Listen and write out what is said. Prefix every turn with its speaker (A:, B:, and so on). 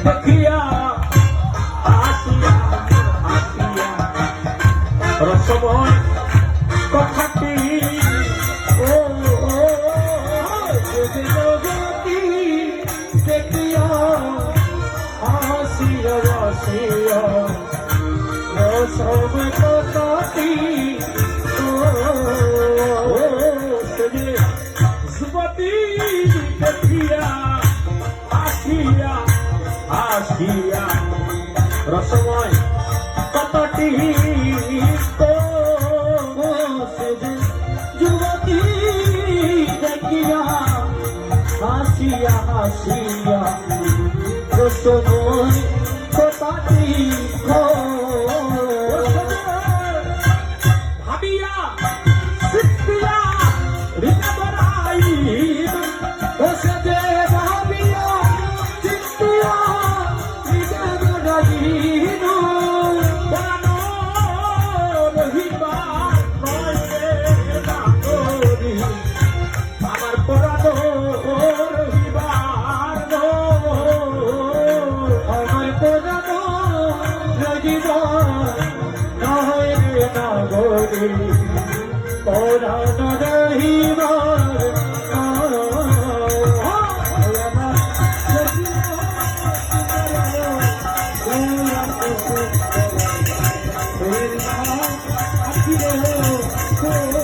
A: দেখিয়া আসিয়া আসিয়া রসময় কথাটি ও জগতি দেখিয়া আসিয়া আসিয়া রসম আসিয়া রসময় কতটি যুবতী দেখিয়া হাসিয়া হাসিয়া। রসময় কতটি ভাবিয়া জীবন নহে নাগরী পরাণ রহিবার Oh,